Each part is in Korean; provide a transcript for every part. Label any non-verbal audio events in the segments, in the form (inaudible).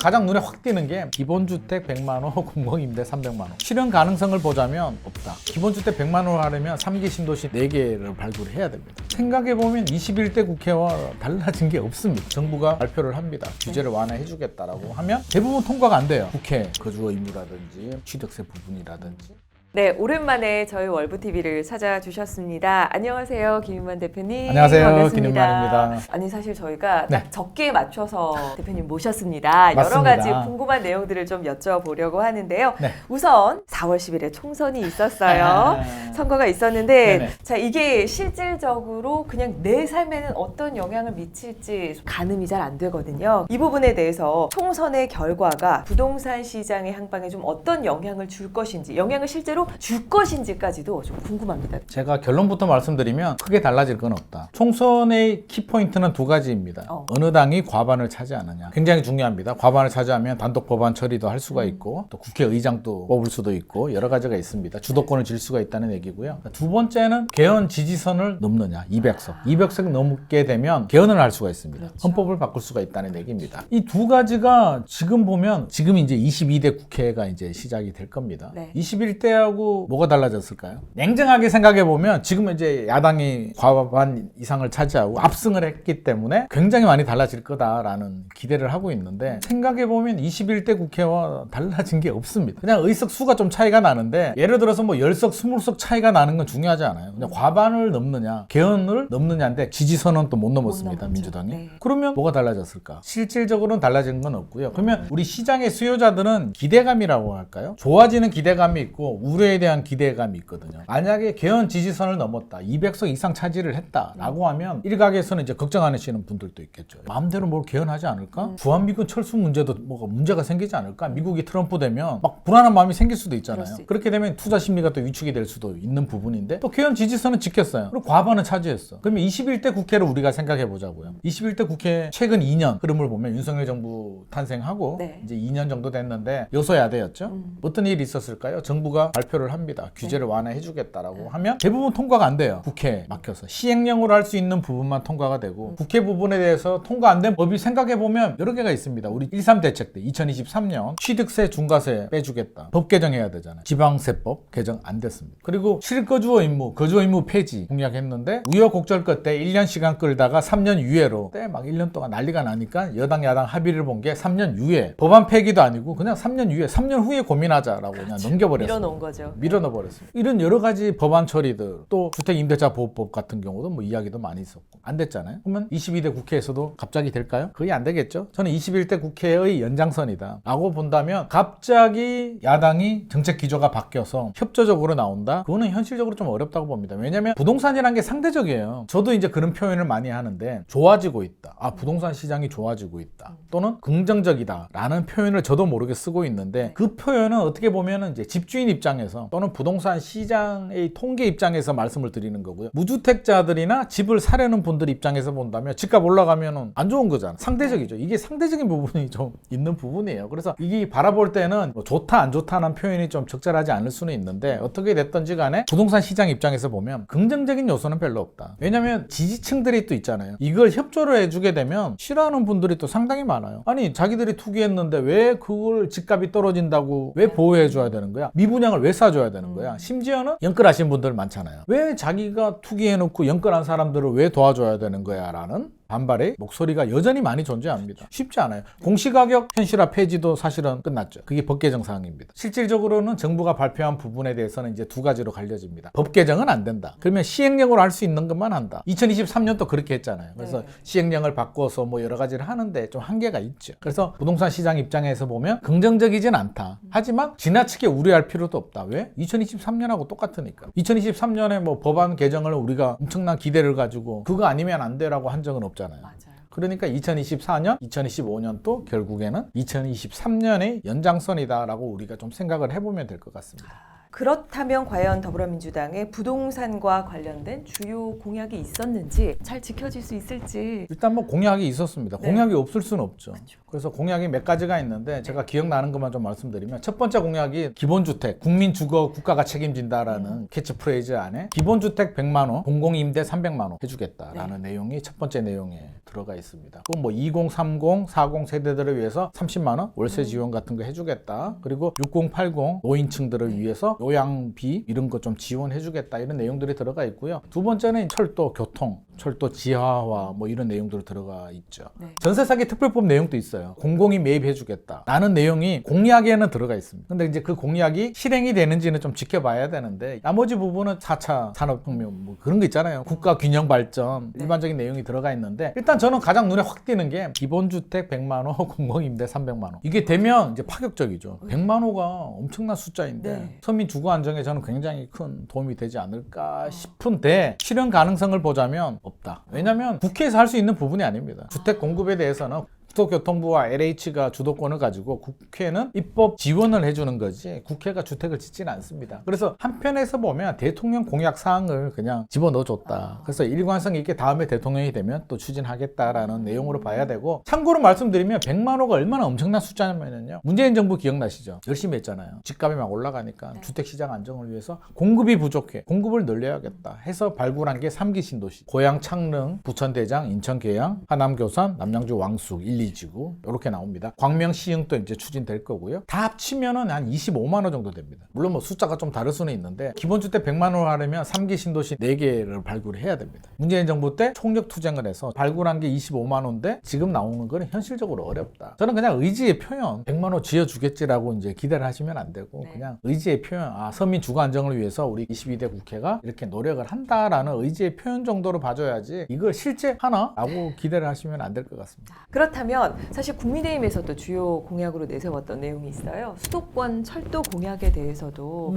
가장 눈에 확 띄는 게 기본주택 100만 원, (laughs) 공공임대 300만 원. 실현 가능성을 보자면 없다. 기본주택 100만 원 하려면 3기 신도시 4개를 발굴을 해야 됩니다. 생각해 보면 21대 국회와 달라진 게 없습니다. 정부가 발표를 합니다. 규제를 완화해 주겠다라고 하면 대부분 통과가 안 돼요. 국회 거주어 의무라든지 취득세 부분이라든지 네, 오랜만에 저희 월브 TV를 찾아주셨습니다. 안녕하세요, 김인만 대표님. 안녕하세요, 반갑습니다. 김인만입니다. 아니 사실 저희가 네. 딱 적기에 맞춰서 대표님 모셨습니다. 여러 맞습니다. 가지 궁금한 내용들을 좀 여쭤보려고 하는데요. 네. 우선 4월 10일에 총선이 있었어요. (laughs) 선거가 있었는데 네네. 자 이게 실질적으로 그냥 내 삶에는 어떤 영향을 미칠지 가늠이 잘 안 되거든요. 이 부분에 대해서 총선의 결과가 부동산 시장의 향방에 좀 어떤 영향을 줄 것인지 영향을 실제로 줄 것인지까지도 좀 궁금합니다. 제가 결론부터 말씀드리면 크게 달라질 건 없다. 총선의 키포인트는 두 가지입니다. 어. 어. 느 당이 과반을 차지하느냐. 굉장히 중요합니다. 과반을 차지하면 단독 법안 처리도 할 수가 있고 또 국회의장도 뽑을 수도 있고 여러 가지가 있습니다. 주도권을 질 수가 있다는 얘기고요. 두 번째는 개헌 지지선을 넘느냐. 200석. 200석 넘게 되면 개헌을 할 수가 있습니다. 그렇죠. 헌법을 바꿀 수가 있다는 얘기입니다. 이 두 가지가 지금 보면 지금 이제 22대 국회가 이제 시작이 될 겁니다. 네. 21대하고 뭐가 달라졌을까요? 냉정하게 생각해 보면 지금 이제 야당이 과반 이상을 차지하고 압승을 했기 때문에 굉장히 많이 달라질 거다라는 기대를 하고 있는데 생각해 보면 21대 국회와 달라진 게 없습니다. 그냥 의석 수가 좀 차이가 나는데 예를 들어서 뭐 10석, 20석 차이가 나는 건 중요하지 않아요. 그냥 과반을 넘느냐, 개헌을 넘느냐인데 지지선은 또못 넘었습니다. 민주당이. 네. 그러면 뭐가 달라졌을까? 실질적으로는 달라진 건 없고요. 그러면 우리 시장의 수요자들은 기대감이라고 할까요? 좋아지는 기대감이 있고 우 려에 대한 기대감이 있거든요. 만약에 개헌 지지선을 넘었다, 200석 이상 차지를 했다라고 하면 일각에서는 이제 걱정하시는 분들도 있겠죠. 마음대로 뭘 개헌하지 않을까? 주한미군 철수 문제도 뭐가 문제가 생기지 않을까? 미국이 트럼프 되면 막 불안한 마음이 생길 수도 있잖아요. 그렇게 되면 투자 심리가 또 위축이 될 수도 있는 부분인데 또 개헌 지지선은 지켰어요. 그리고 과반은 차지했어. 그러면 21대 국회를 우리가 생각해 보자고요. 21대 국회 최근 2년 흐름을 보면 윤석열 정부 탄생하고 네. 이제 2년 정도 됐는데 여소야대였죠. 음. 어떤 일이 있었을까요? 정부가 발표 를 합니다. 규제를 네. 완화해 주겠다라고 하면 대부분 통과가 안 돼요. 국회에 막혀서 시행령으로 할 수 있는 부분만 통과가 음. 되고 국회 부분에 대해서 통과 안 된 법이 생각해 보면 여러 개가 있습니다. 우리 13 대책 때 2023년 취득세 중과세 빼주겠다. 법 개정해야 되잖아요. 지방세법 개정 안 됐습니다. 그리고 실거주어 의무, 거주어 의무 폐지 공약했는데 우여곡절 끝에 1년 시간 끌다가 3년 유예로 그때 막 1년 동안 난리가 나니까 여당 야당 합의를 본 게 3년 유예. 법안 폐기도 아니고 그냥 3년 유예. 3년 후에 고민하자라고 그냥 넘겨버렸어요. 밀어놓은 거죠. 밀어넣어 버렸습니다. 이런 여러 가지 법안 처리들 또 주택 임대차 보호법 같은 경우도 뭐 이야기도 많이 있었고 안 됐잖아요. 그러면 22대 국회에서도 갑자기 될까요? 거의 안 되겠죠. 저는 21대 국회의 연장선이다. 라고 본다면 갑자기 야당이 정책 기조가 바뀌어서 협조적으로 나온다. 그거는 현실적으로 좀 어렵다고 봅니다. 왜냐하면 부동산이란 게 상대적이에요. 저도 이제 그런 표현을 많이 하는데 좋아지고 있다. 아 부동산 시장이 좋아지고 있다. 또는 긍정적이다라는 표현을 저도 모르게 쓰고 있는데 그 표현은 어떻게 보면은 이제 집주인 입장에서 또는 부동산 시장의 통계 입장에서 말씀을 드리는 거고요. 무주택자들이나 집을 사려는 분들 입장에서 본다면 집값 올라가면은 안 좋은 거잖아. 상대적이죠. 이게 상대적인 부분이 (laughs) 좀 있는 부분이에요. 그래서 이게 바라볼 때는 뭐 좋다 안 좋다는 표현이 좀 적절하지 않을 수는 있는데 어떻게 됐든지 간에 부동산 시장 입장에서 보면 긍정적인 요소는 별로 없다. 왜냐면 지지층들이 또 있잖아요. 이걸 협조를 해주게 되면 싫어하는 분들이 또 상당히 많아요. 아니 자기들이 투기했는데 왜 그걸 집값이 떨어진다고 왜 보호해줘야 되는 거야? 미분양을 왜 싸줘야 되는 거야? 심지어는 연끌하신 분들 많잖아요. 왜 자기가 투기해놓고 연끌한 사람들을 왜 도와줘야 되는 거야? 라는 반발의 목소리가 여전히 많이 존재합니다. 쉽지 않아요. 공시가격 현실화 폐지도 사실은 끝났죠. 그게 법 개정 사항입니다. 실질적으로는 정부가 발표한 부분에 대해서는 이제 두 가지로 갈려집니다. 법 개정은 안 된다. 그러면 시행령으로 할 수 있는 것만 한다. 2023년도 그렇게 했잖아요. 그래서 네. 시행령을 바꿔서 뭐 여러 가지를 하는데 좀 한계가 있죠. 그래서 부동산 시장 입장에서 보면 긍정적이진 않다. 하지만 지나치게 우려할 필요도 없다. 왜? 2023년하고 똑같으니까. 2023년에 뭐 법안 개정을 우리가 엄청난 기대를 가지고 그거 아니면 안 돼라고 한 적은 없 잖아요. 맞아요. 그러니까 2024년, 2025년도 결국에는 2023년의 연장선이다라고 우리가 좀 생각을 해보면 될 것 같습니다. 아, 그렇다면 과연 더불어민주당의 부동산과 관련된 주요 공약이 있었는지 잘 지켜질 수 있을지 일단 뭐 공약이 있었습니다. 네. 공약이 없을 수는 없죠. 그래서 공약이 몇 가지가 있는데 제가 기억나는 것만 좀 말씀드리면 첫 번째 공약이 기본주택 국민 주거 국가가 책임진다라는 음. 캐치프레이즈 안에 기본주택 100만 원, 공공임대 300만 원 해주겠다라는 네. 내용이 첫 번째 내용에 들어가 있습니다. 그럼 뭐 20, 30, 40 세대들을 위해서 30만 원 월세 음. 지원 같은 거 해주겠다. 그리고 60, 80 노인층들을 네. 위해서 요양비 이런 것 좀 지원해주겠다 이런 내용들이 들어가 있고요. 두 번째는 철도, 교통, 철도 지하화 뭐 이런 내용들 들어가 있죠. 네. 전세 사기 특별법 내용도 있어요. 공공이 매입해주겠다. 라는 내용이 공약에는 들어가 있습니다. 근데 이제 그 공약이 실행이 되는지는 좀 지켜봐야 되는데 나머지 부분은 4차 산업혁명 뭐 그런 거 있잖아요. 국가 균형 발전 네. 일반적인 내용이 들어가 있는데 일단 저는 가장 눈에 확 띄는 게 기본주택 100만 원, 공공임대 300만 원. 이게 되면 이제 파격적이죠. 100만 호가 엄청난 숫자인데 네. 서민 주거 안정에 저는 굉장히 큰 도움이 되지 않을까 싶은데 실현 가능성을 보자면 없다. 왜냐하면 국회에서 할 수 있는 부분이 아닙니다. 주택 공급에 대해서는 국토교통부와 LH가 주도권을 가지고 국회는 입법 지원을 해주는 거지 국회가 주택을 짓지는 않습니다. 그래서 한편에서 보면 대통령 공약 사항을 그냥 집어넣어줬다. 그래서 일관성 있게 다음에 대통령이 되면 또 추진하겠다라는 내용으로 봐야 되고 참고로 말씀드리면 100만 호가 얼마나 엄청난 숫자냐면요. 문재인 정부 기억나시죠? 열심히 했잖아요. 집값이 막 올라가니까 네. 주택시장 안정을 위해서 공급이 부족해. 공급을 늘려야겠다 해서 발굴한 게 3기 신도시. 고양 창릉, 부천 대장, 인천 계양, 하남 교산, 남양주 왕숙, 1, 2지구 이렇게 나옵니다. 광명 시흥도 이제 추진될 거고요. 다 합치면은 한 25만 원 정도 됩니다. 물론 뭐 숫자가 좀 다를 수는 있는데 기본 주택 100만 원 하려면 3기 신도시 4개를 발굴해야 됩니다. 문재인 정부 때 총력 투쟁을 해서 발굴한 게 25만 원인데 지금 나오는 거는 현실적으로 어렵다. 저는 그냥 의지의 표현 100만 원 지어 주겠지라고 이제 기대를 하시면 안 되고 네. 그냥 의지의 표현 아 서민 주거 안정을 위해서 우리 22대 국회가 이렇게 노력을 한다라는 의지의 표현 정도로 봐줘야지 이걸 실제 하나라고 기대를 하시면 안 될 것 같습니다. 그렇다면 사실 국민의힘에서도 주요 공약으로 내세웠던 내용이 있어요. 수도권 철도 공약에 대해서도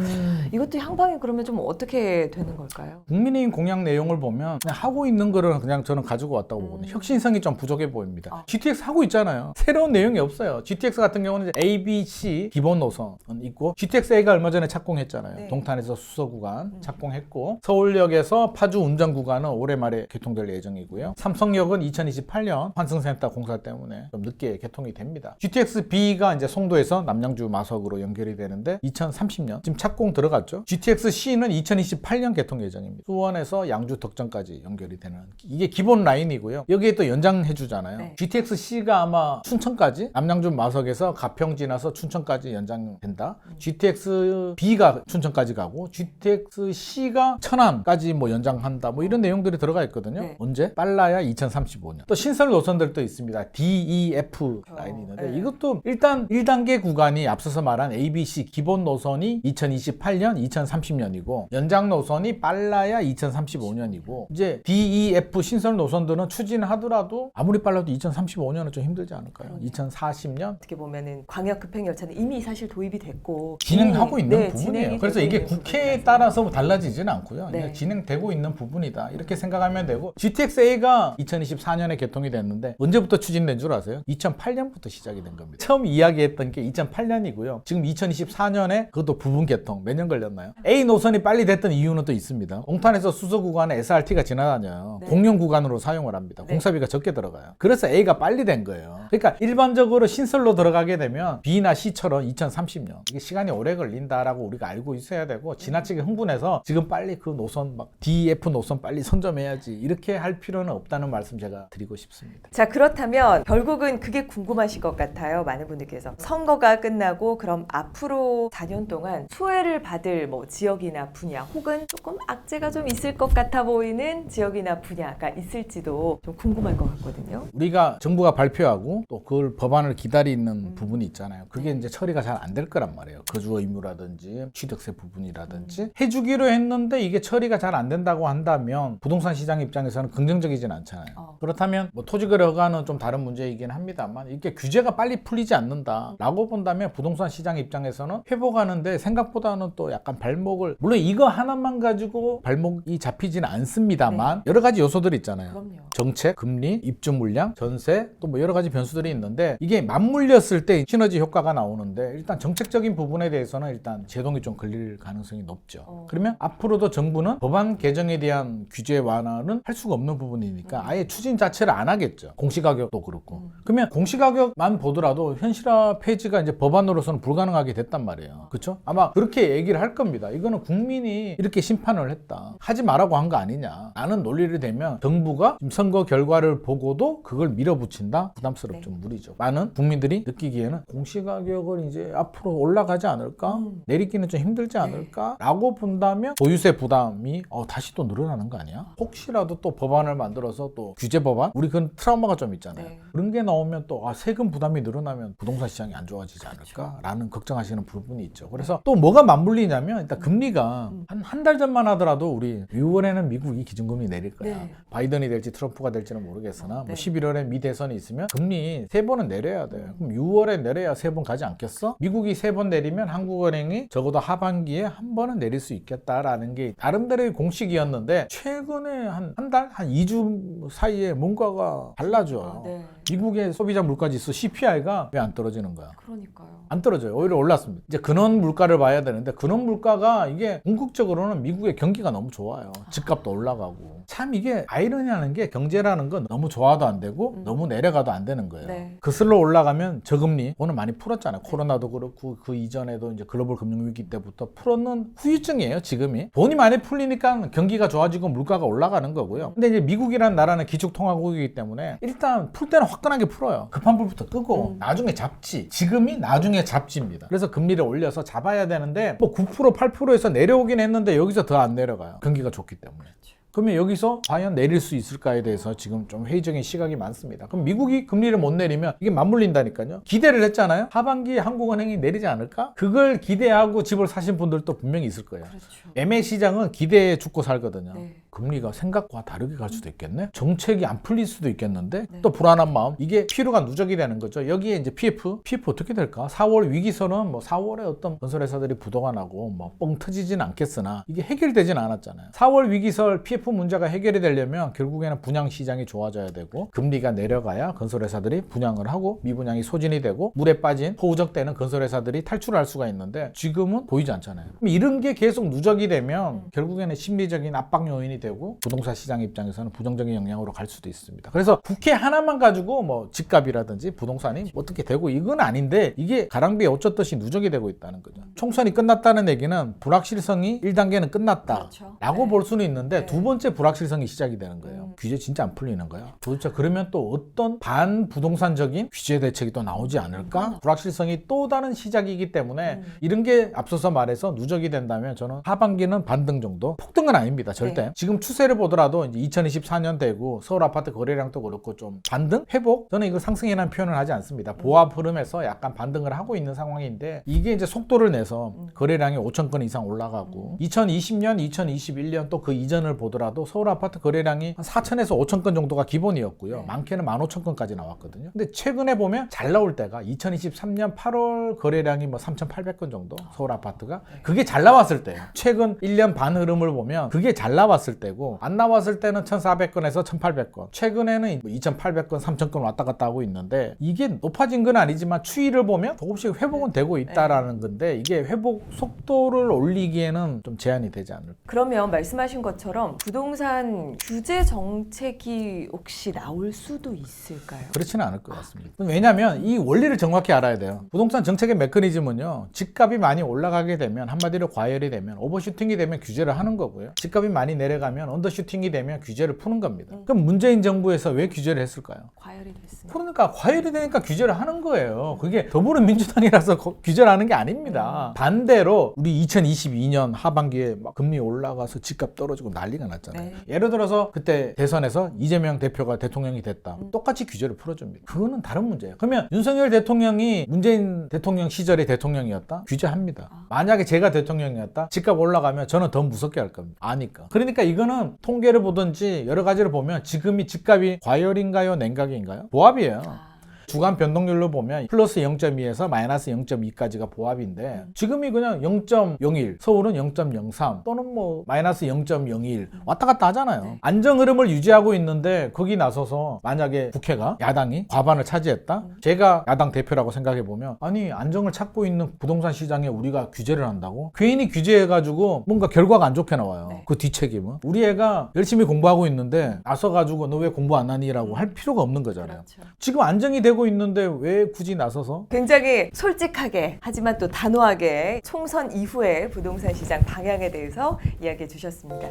이것도 향방이 그러면 좀 어떻게 되는 걸까요? 국민의힘 공약 내용을 보면 그냥 하고 있는 거를 그냥 저는 가지고 왔다고 보거든요. 음. 혁신성이 좀 부족해 보입니다. 아. GTX 하고 있잖아요. 새로운 내용이 없어요. GTX 같은 경우는 이제 A, B, C 기본 노선은 있고 GTX-A가 얼마 전에 착공했잖아요. 네. 동탄에서 수서 구간 음. 착공했고 서울역에서 파주 운전 구간은 올해 말에 개통될 예정이고요. 삼성역은 2028년 환승센터 공사 때문에 좀 늦게 개통이 됩니다. GTX-B가 이제 송도에서 남양주 마석으로 연결이 되는데 2030년 지금 착공 들어갔죠. GTX-C는 2028년 개통 예정입니다. 수원에서 양주 덕전까지 연결이 되는 이게 기본 라인이고요. 여기에 또 연장해 주잖아요. 네. GTX-C가 아마 춘천까지 남양주 마석에서 가평 지나서 춘천까지 연장된다. GTX-B가 춘천까지 가고 GTX-C가 천안까지 뭐 연장한다. 뭐 이런 내용들이 들어가 있거든요. 네. 언제? 빨라야 2035년. 또 신설 노선들도 있습니다. D, E, F 라인이 있는데 네. 이것도 일단 1단계 구간이 앞서서 말한 A, B, C 기본 노선이 2028년, 2030년이고 연장 노선이 빨라야 2035년이고 이제 D, E, F 신설 노선들은 추진하더라도 아무리 빨라도 2035년은 좀 힘들지 않을까요? 그러네요. 2040년 어떻게 보면은 광역 급행 열차는 이미 사실 도입이 됐고 진행하고 있는 네, 부분이에요. 그래서 이게 국회에. 따라서 달라지지는 않고요. 네. 진행되고 있는 부분이다. 이렇게 생각하면 되고 GTX-A가 2024년에 개통이 됐는데 언제부터 추진된 줄 아세요? 2008년부터 시작이 된 겁니다. 처음 이야기했던 게 2008년이고요. 지금 2024년에 그것도 부분 개통 몇 년 걸렸나요? A 노선이 빨리 됐던 이유는 또 있습니다. 옹탄에서 수서 구간에 SRT가 지나다녀요. 네. 공용 구간으로 사용을 합니다. 네. 공사비가 적게 들어가요. 그래서 A가 빨리 된 거예요. 그러니까 일반적으로 신설로 들어가게 되면 B나 C처럼 2030년 이게 시간이 오래 걸린다라고 우리가 알고 있어야 되고 지나치게 흥분해서 지금 빨리 그 노선 막 DF 노선 빨리 선점해야지 이렇게 할 필요는 없다는 말씀 제가 드리고 싶습니다. 자 그렇다면 결국은 그게 궁금하실 것 같아요 많은 분들께서 선거가 끝나고 그럼 앞으로 4년 동안 수혜를 받을 뭐 지역이나 분야 혹은 조금 악재가 좀 있을 것 같아 보이는 지역이나 분야가 있을지도 좀 궁금할 것 같거든요 우리가 정부가 발표하고 또 그걸 법안을 기다리는 음. 부분이 있잖아요. 그게 이제 처리가 잘 안 될 거란 말이에요. 거주 의무라든지 취득세 부분이라든지 해주기로 했는데 이게 처리가 잘 안 된다고 한다면 부동산 시장 입장에서는 긍정적이진 않잖아요. 어. 그렇다면 뭐 토지 거래 허가는 좀 다른 문제 문제이긴 합니다만 이게 규제가 빨리 풀리지 않는다라고 본다면 부동산 시장 입장에서는 회복하는데 생각보다는 또 약간 발목을 물론 이거 하나만 가지고 발목이 잡히지는 않습니다만 여러 가지 요소들이 있잖아요. 그럼요. 정책, 금리, 입주 물량, 전세 또 뭐 여러 가지 변수들이 있는데 이게 맞물렸을 때 시너지 효과가 나오는데 일단 정책적인 부분에 대해서는 일단 제동이 좀 걸릴 가능성이 높죠. 어. 그러면 앞으로도 정부는 법안 개정에 대한 규제 완화는 할 수가 없는 부분이니까 아예 추진 자체를 안 하겠죠. 공시가격도 그렇고. 음. 그러면 공시가격만 보더라도 현실화 폐지가 이제 법안으로서는 불가능하게 됐단 말이에요. 그렇죠? 아마 그렇게 얘기를 할 겁니다. 이거는 국민이 이렇게 심판을 했다. 하지 말라고 한 거 아니냐. 라는 논리를 대면 정부가 지금 선거 결과를 보고도 그걸 밀어붙인다? 부담스럽죠. 네. 무리죠. 많은 국민들이 느끼기에는 공시가격을 이제 앞으로 올라가지 않을까? 음. 내리기는 좀 힘들지 않을까? 라고 본다면 보유세 부담이 어, 다시 또 늘어나는 거 아니야? 혹시라도 또 법안을 만들어서 또 규제 법안? 우리 그런 트라우마가 좀 있잖아요. 네. 그런 게 나오면 또 아, 세금 부담이 늘어나면 부동산 시장이 안 좋아지지. 않을까라는 걱정하시는 부분이 있죠. 그래서 또 뭐가 맞물리냐면 일단 금리가 음. 한한 달 전만 하더라도 우리 6월에는 미국이 기준금리 내릴 거야. 네. 바이든이 될지 트럼프 가 될지는 모르겠으나 네. 뭐 11월에 미 대선이 있으면 금리 세 번은 내려야 돼. 그럼 6월에 내려야 세 번 가지 않겠어? 미국이 세 번 내리면 한국은행이 적어도 하반기에 한 번은 내릴 수 있겠다라는 게 나름대로의 공식이었는데 최근에 한 한 달, 한 2주 사이에 뭔가가 달라져요. 아, 네. 미국의 소비자 물가 지수 CPI가 왜 안 떨어지는 거야? 그러니까요. 안 떨어져요. 오히려 올랐습니다. 이제 근원 물가를 봐야 되는데 근원 물가가 이게 궁극적으로는 미국의 경기가 너무 좋아요. 집값도 올라가고. 참 이게 아이러니하는 게 경제라는 건 너무 좋아도 안 되고 음. 너무 내려가도 안 되는 거예요. 네. 그슬로 올라가면 저금리 오늘 많이 풀었잖아요. 코로나도 그렇고 그 이전에도 이제 글로벌 금융 위기 때부터 풀었는 후유증이에요. 지금이 돈이 많이 풀리니까 경기가 좋아지고 물가가 올라가는 거고요. 근데 이제 미국이라는 나라는 기축통화국이기 때문에 일단 풀 때는 화끈하게 풀어요. 급한 불부터 끄고 음. 나중에 잡지. 지금이 나중에 잡지입니다. 그래서 금리를 올려서 잡아야 되는데 뭐 9% 8%에서 내려오긴 했는데 여기서 더 안 내려가요. 경기가 좋기 때문에. 그 러면 여기서 과연 내릴 수 있을까에 대해서 지금 좀 회의적인 시각이 많습니다. 그럼 미국이 금리를 못 내리면 이게 맞물린다니까요. 기대를 했잖아요. 하반기에 한국은행이 내리지 않을까? 그걸 기대하고 집을 사신 분들도 분명히 있을 거예요. 그렇죠. 매매 시장은 기대에 죽고 살거든요. 네. 금리가 생각과 다르게 갈 수도 있겠네. 정책이 안 풀릴 수도 있겠는데 네. 또 불안한 마음. 이게 피로가 누적이 되는 거죠. 여기에 이제 PF, PF 어떻게 될까? 4월 위기서는 뭐 4월에 어떤 건설회사들이 부도가 나고 뭐 뻥 터지진 않겠으나 이게 해결되진 않았잖아요. 4월 위기설 PF 문제가 해결이 되려면 결국에는 분양 시장이 좋아져야 되고 금리가 내려가야 건설회사들이 분양을 하고 미분양이 소진이 되고 물에 빠진 호우적되는 건설회사들이 탈출할 수가 있는데 지금은 보이지 않잖아요. 이런 게 계속 누적이 되면 결국에는 심리적인 압박 요인이 되고 부동산 시장 입장에서는 부정적인 영향으로 갈 수도 있습니다. 그래서 국회 하나만 가지고 뭐 집값이라든지 부동산이 어떻게 되고 이건 아닌데 이게 가랑비에 어쩌듯이 누적이 되고 있다는 거죠. 총선이 끝났다는 얘기는 불확실성이 1단계는 끝났다. 그렇죠. 라고 네. 볼 수는 있는데 네. 두 번째 불확실성이 시작이 되는 거예요. 음. 규제 진짜 안 풀리는 거야. 도대체 그러면 또 어떤 반부동산적인 규제 대책이 또 나오지 않을까? 불확실성이 또 다른 시작이기 때문에 음. 이런 게 앞서서 말해서 누적이 된다면 저는 하반기는 반등 정도 폭등은 아닙니다. 절대. 네. 지금 추세를 보더라도 이제 2024년 되고 서울 아파트 거래량도 그렇고 좀 반등? 회복? 저는 이거 상승이라는 표현을 하지 않습니다. 보합 흐름에서 약간 반등을 하고 있는 상황인데 이게 이제 속도를 내서 음. 거래량이 5천 건 이상 올라가고 2020년, 2021년 또 그 이전을 보더라도 서울 아파트 거래량이 한 4천에서 5천 건 정도가 기본이었고요. 네. 많게는 15,000 건까지 나왔거든요. 근데 최근에 보면 잘 나올 때가 2023년 8월 거래량이 뭐 3,800건 정도 서울 아파트가 그게 잘 나왔을 때예요. 최근 1년 반 흐름을 보면 그게 잘 나왔을 때고 안 나왔을 때는 1,400건에서 1,800건. 최근에는 뭐 2,800건, 3,000건 왔다 갔다 하고 있는데 이게 높아진 건 아니지만 추이를 보면 조금씩 회복은 되고 있다라는 건데 이게 회복 속도를 올리기에는 좀 제한이 되지 않을까. 그러면 말씀하신 것처럼 부동산 규제 정책이 혹시 나올 수도 있을까요? 그렇지는 않을 것 같습니다. 왜냐하면 이 원리를 정확히 알아야 돼요. 부동산 정책의 메커니즘은요. 집값이 많이 올라가게 되면 한마디로 과열이 되면 오버슈팅이 되면 규제를 하는 거고요. 집값이 많이 내려가면 언더슈팅이 되면 규제를 푸는 겁니다. 그럼 문재인 정부에서 왜 규제를 했을까요? 과열이 됐습니다. 그러니까 과열이 되니까 규제를 하는 거예요. 그게 더불어민주당이라서 거- 규제를 하는 게 아닙니다. 반대로 우리 2022년 하반기에 막 금리 올라가서 집값 떨어지고 난리가 났잖아요. 네. 예를 들어서 그때 대선에서 이재명 대표가 대통령이 됐다. 똑같이 규제를 풀어줍니다. 그거는 다른 문제예요. 그러면 윤석열 대통령이 문재인 대통령 시절의 대통령이었다? 규제합니다. 만약에 제가 대통령이었다? 집값 올라가면 저는 더 무섭게 할 겁니다. 아니까. 그러니까 이거 는 통계를 보든지 여러 가지를 보면 지금이 집값이 과열인가요? 냉각인가요? 보합이에요. 아. 주간 변동률로 보면 플러스 0.2에서 마이너스 0.2까지가 보합인데 지금이 그냥 0.01, 서울은 0.03 또는 뭐 마이너스 0.01 왔다 갔다 하잖아요. 네. 안정 흐름을 유지하고 있는데 거기 나서서 만약에 국회가 야당이 과반을 차지했다? 음. 제가 야당 대표라고 생각해 보면 아니 안정을 찾고 있는 부동산 시장에 우리가 규제를 한다고? 괜히 규제해가지고 뭔가 결과가 안 좋게 나와요. 네. 그 뒤책임은 우리 애가 열심히 공부하고 있는데 나서가지고 너 왜 공부 안 하니 라고 할 필요가 없는 거잖아요. 그렇죠. 지금 안정이 되고 있는데 왜 굳이 나서서 굉장히 솔직하게 하지만 또 단호하게 총선 이후의 부동산 시장 방향에 대해서 이야기해 주셨습니다.